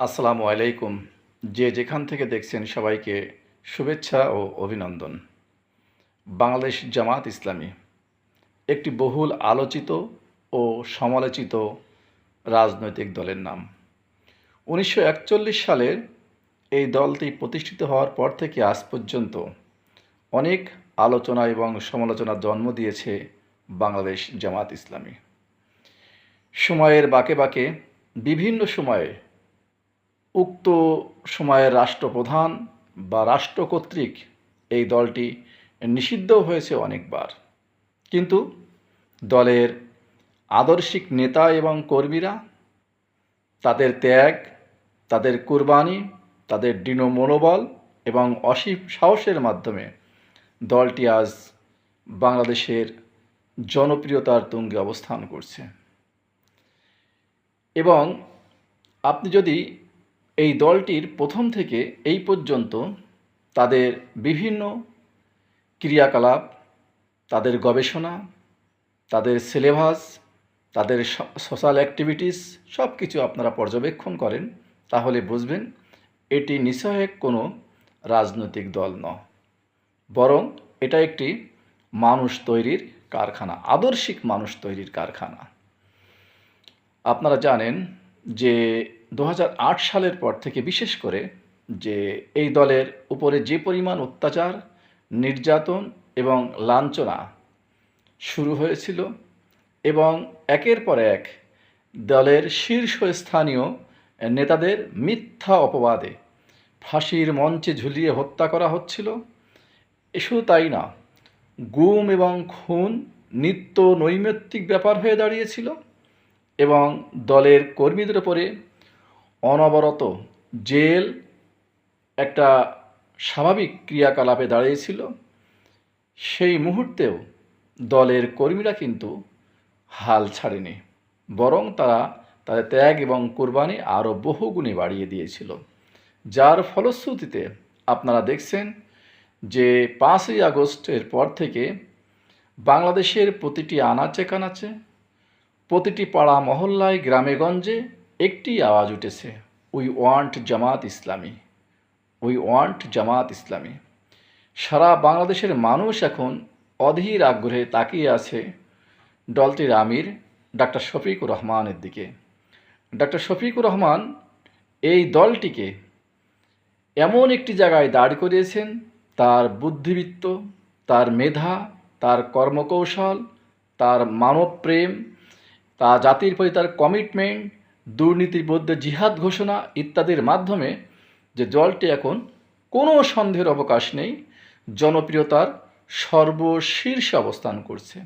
আসসালামু আলাইকুম। যে যেখান থেকে দেখছেন সবাইকে শুভেচ্ছা ও অভিনন্দন। বাংলাদেশ জামাত ইসলামী, একটি বহুল আলোচিত ও সমালোচিত রাজনৈতিক দলের নাম। উনিশশো একচল্লিশ সালে এই দলটি প্রতিষ্ঠিত হওয়ার পর থেকে আজ পর্যন্ত অনেক আলোচনা এবং সমালোচনার জন্ম দিয়েছে বাংলাদেশ জামাত ইসলামী। সময়ের বাকে বাকে, বিভিন্ন সময়ে উক্ত সময়ের রাষ্ট্রপ্রধান বা রাষ্ট্র কর্তৃক এই দলটি নিষিদ্ধ হয়েছে অনেকবার। কিন্তু দলের আদর্শিক নেতা এবং কর্মীরা তাদের ত্যাগ, তাদের কুরবানি, তাদের দৃঢ় মনোবল এবং অসীম সাহসের মাধ্যমে দলটি আজ বাংলাদেশের জনপ্রিয়তার তুঙ্গে অবস্থান করছে। এবং আপনি যদি এই দলটির প্রথম থেকে এই পর্যন্ত তাদের বিভিন্ন ক্রিয়াকলাপ, তাদের গবেষণা, তাদের সিলেবাস, তাদের সোশ্যাল অ্যাক্টিভিটিস সব কিছু আপনারা পর্যবেক্ষণ করেন, তাহলে বুঝবেন এটি নিঃসহায়ক কোনো রাজনৈতিক দল নয়। বরং এটা একটি মানুষ তৈরির কারখানা, আদর্শিক মানুষ তৈরির কারখানা। আপনারা জানেন যে দু হাজার আট সালের পর থেকে বিশেষ করে যে এই দলের উপরে যে পরিমাণ অত্যাচার, নির্যাতন এবং লাঞ্ছনা শুরু হয়েছিল এবং একের পর এক দলের শীর্ষস্থানীয় নেতাদের মিথ্যা অপবাদে ফাঁসির মঞ্চে ঝুলিয়ে হত্যা করা হচ্ছিল। শুধু তাই না, গুম এবং খুন নিত্য নৈমিত্তিক ব্যাপার হয়ে দাঁড়িয়েছিল এবং দলের কর্মীদের ওপরে অনবরত জেল একটা স্বাভাবিক ক্রিয়াকলাপে দাঁড়িয়েছিল। সেই মুহূর্তেও দলের কর্মীরা কিন্তু হাল ছাড়েনি, বরং তারা তাদের ত্যাগ এবং কোরবানি আরও বহুগুণে বাড়িয়ে দিয়েছিল। যার ফলশ্রুতিতে আপনারা দেখছেন যে পাঁচই আগস্টের পর থেকে বাংলাদেশের প্রতিটি আনাচে কানাচে, প্রতিটি পাড়া মহল্লায় গ্রামেগঞ্জে একটি আওয়াজ উঠেছে, we want Jamaat Islami, we want Jamaat Islami. সারা বাংলাদেশের মানুষ এখন অধীর আগ্রহে তাকিয়ে আছে দলটির আমির ডাক্তার শফিকুর রহমানের দিকে। ডাক্তার শফিকুর রহমান এই দলটিকে এমন একটি জায়গায় দাঁড় করিয়েছেন, তার বুদ্ধিবৃত্ত, তার মেধা, তার কর্মকৌশল, তার মানবপ্রেম, তা জাতির প্রতি তার কমিটমেন্ট দুর্নীতির বিরুদ্ধে জিহাদ ঘোষণা ইত্যাদির মাধ্যমে যে দলটি এখন কোনো সন্দেহের অবকাশ নেই, জনপ্রিয়তার সর্বশীর্ষে অবস্থান করছে।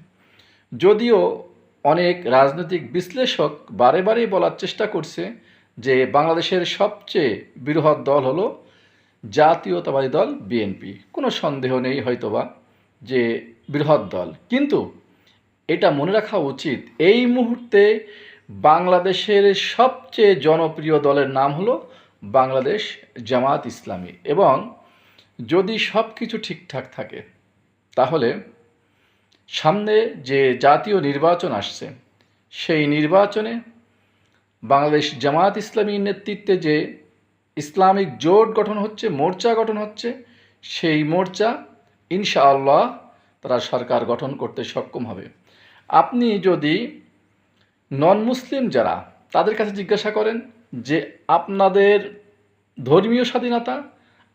যদিও অনেক রাজনৈতিক বিশ্লেষক বারে বারেই বলার চেষ্টা করছে যে বাংলাদেশের সবচেয়ে বৃহৎ দল হলো জাতীয়তাবাদী দল বিএনপি। কোনো সন্দেহ নেই হয়তোবা যে বৃহৎ দল। কিন্তু এটা মনে রাখা উচিত, এই মুহূর্তে বাংলাদেশের সবচেয়ে জনপ্রিয় দলের নাম হলো বাংলাদেশ জামাত ইসলামী। এবং যদি সব কিছু ঠিকঠাক থাকে, তাহলে সামনে যে জাতীয় নির্বাচন আসছে, সেই নির্বাচনে বাংলাদেশ জামাত ইসলামীর নেতৃত্বে যে ইসলামিক জোট গঠন হচ্ছে, মোর্চা গঠন হচ্ছে, সেই মোর্চা ইনশাআল্লাহ তারা সরকার গঠন করতে সক্ষম হবে। আপনি যদি নন মুসলিম যারা, তাদের কাছে জিজ্ঞাসা করেন যে, আপনাদের ধর্মীয় স্বাধীনতা,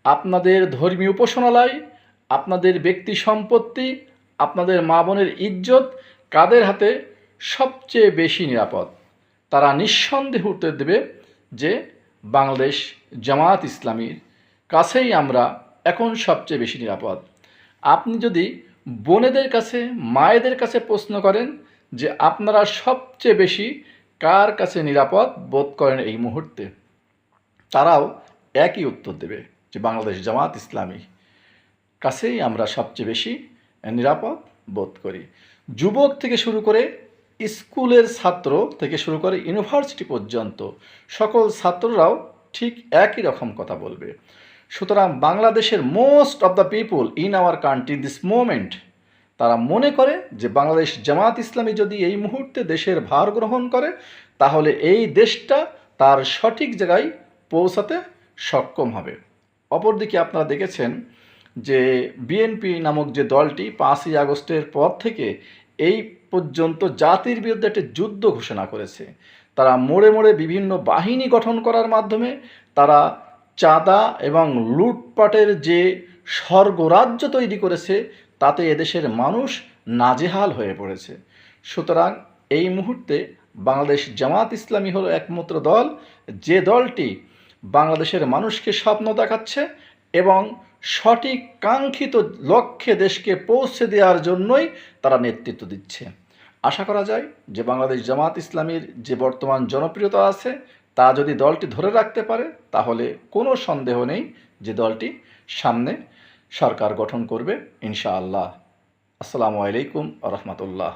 আপনাদের ধর্মীয় উপাসনালয়, আপনাদের ব্যক্তি সম্পত্তি, আপনাদের মা বোনের ইজ্জত কাদের হাতে সবচেয়ে বেশি নিরাপদ? তারা নিঃসন্দেহে উত্তর দেবে যে, বাংলাদেশ জামায়াত ইসলামীর কাছেই আমরা এখন সবচেয়ে বেশি নিরাপদ। আপনি যদি বোনেদের কাছে, মায়েদের কাছে প্রশ্ন করেন যে আপনারা সবচেয়ে বেশি কার কাছে নিরাপদ বোধ করেন এই মুহূর্তে? তারাও একই উত্তর দেবে যে বাংলাদেশ জামাত ইসলামী কাছেই আমরা সবচেয়ে বেশি নিরাপদ বোধ করি। যুবক থেকে শুরু করে স্কুলের ছাত্র থেকে শুরু করে ইউনিভার্সিটি পর্যন্ত সকল ছাত্ররাও ঠিক একই রকম কথা বলবে। সুতরাং বাংলাদেশের most of the people in our country this moment তারা মনে করে যে বাংলাদেশ জামাত ইসলামী যদি এই মুহূর্তে দেশের ভার গ্রহণ করে, তাহলে এই দেশটা তার সঠিক জায়গায় পৌঁছাতে সক্ষম হবে। অপরদিকে আপনারা দেখেছেন যে বিএনপি নামক যে দলটি পাঁচই আগস্টের পর থেকে এই পর্যন্ত জাতির বিরুদ্ধে একটি যুদ্ধ ঘোষণা করেছে। তারা মোড়ে মোড়ে বিভিন্ন বাহিনী গঠন করার মাধ্যমে তারা চাঁদা এবং লুটপাটের যে স্বর্গরাজ্য তৈরি করেছে তাতে এদেশের মানুষ নাজেহাল হয়ে পড়েছে। সুতরাং এই মুহূর্তে বাংলাদেশ জামাত ইসলামী হলো একমাত্র দল। যে দলটি বাংলাদেশের মানুষকে স্বপ্ন দেখাচ্ছে এবং সঠিক কাঙ্ক্ষিত লক্ষ্যে দেশকে পৌঁছে দেওয়ার জন্যই তারা নেতৃত্ব দিচ্ছে। আশা করা যায় যে বাংলাদেশ জামাত ইসলামীর যে বর্তমান জনপ্রিয়তা আছে, তা যদি দলটি ধরে রাখতে পারে, তাহলে কোনো সন্দেহ নেই যে দলটি সামনে সরকার গঠন করবে ইনশাআল্লাহ। আসসালামু আলাইকুম রহমতুল্লাহ।